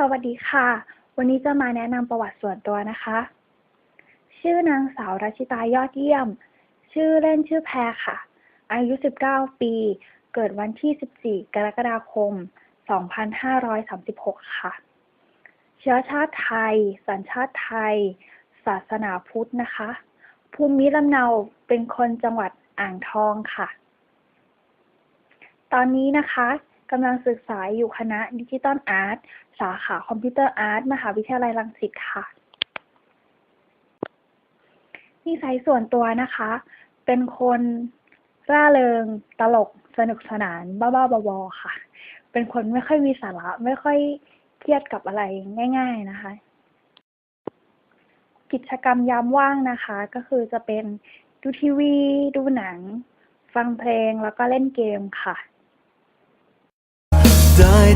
สวัสดีค่ะ วันนี้จะมาแนะนำประวัติส่วนตัวนะคะ ชื่อนางสาวรัชิตายอดเยี่ยม ชื่อเล่นชื่อแพรค่ะ อายุ 19 ปี เกิดวันที่ 14 กรกฎาคม 2536 ค่ะ เชื้อชาติไทย สัญชาติไทย ศาสนาพุทธนะคะ ภูมิลำเนาเป็นคนจังหวัดอ่างทองค่ะ ตอนนี้นะคะ กำลังศึกษาอยู่คณะดิจิตอลอาร์ตสาขาคอมพิวเตอร์อาร์ตมหาวิทยาลัยรังสิตค่ะนิสัยส่วนตัวนะคะ เป็นคนร่าเริง ตลก สนุกสนาน บ้าๆบอๆค่ะ เป็นคนไม่ค่อยมีสาระ ไม่ค่อยเครียดกับอะไรง่าย ๆนะคะ กิจกรรมยามว่างนะคะ ก็คือจะเป็นดูทีวี ดูหนัง ฟังเพลงแล้วก็เล่นเกมค่ะ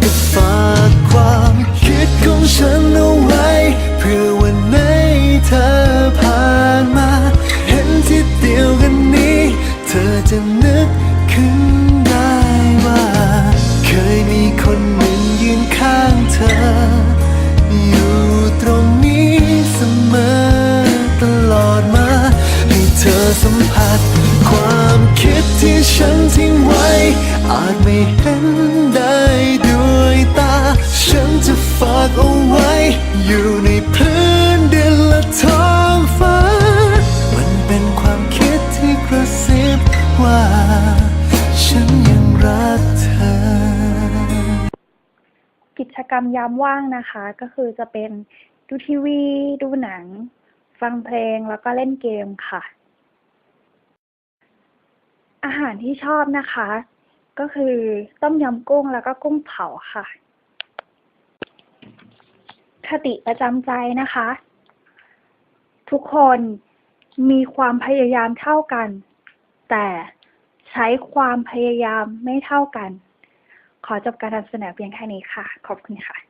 แต่ฝากความคิดของฉันเอาไว้ เพื่อวันไหนเธอผ่านมา เห็นที่เดียวกันนี้ เธอจะนึกขึ้นได้ว่า เคยมีคนหนึ่งยืนข้างเธอ อยู่ตรงนี้เสมอตลอดมา ให้เธอสัมผัส ความคิดที่ฉันทิ้งไว้ อาจไม่เห็น อยู่ในพื้นดินและท้องฟ้า มันเป็นความคิดที่กระซิบว่า ฉันยังรักเธอ กิจกรรมยามว่างนะคะ ก็คือจะเป็นดูทีวี ดูหนัง ฟังเพลงแล้วก็เล่นเกมค่ะ อาหารที่ชอบนะคะ ก็คือต้มยำกุ้งแล้วก็กุ้งเผาค่ะ คติประจำใจนะคะ ทุกคนมีความพยายามเท่ากัน แต่ใช้ความพยายามไม่เท่ากัน ขอจบการนำเสนอเพียงแค่นี้ค่ะ ขอบคุณค่ะ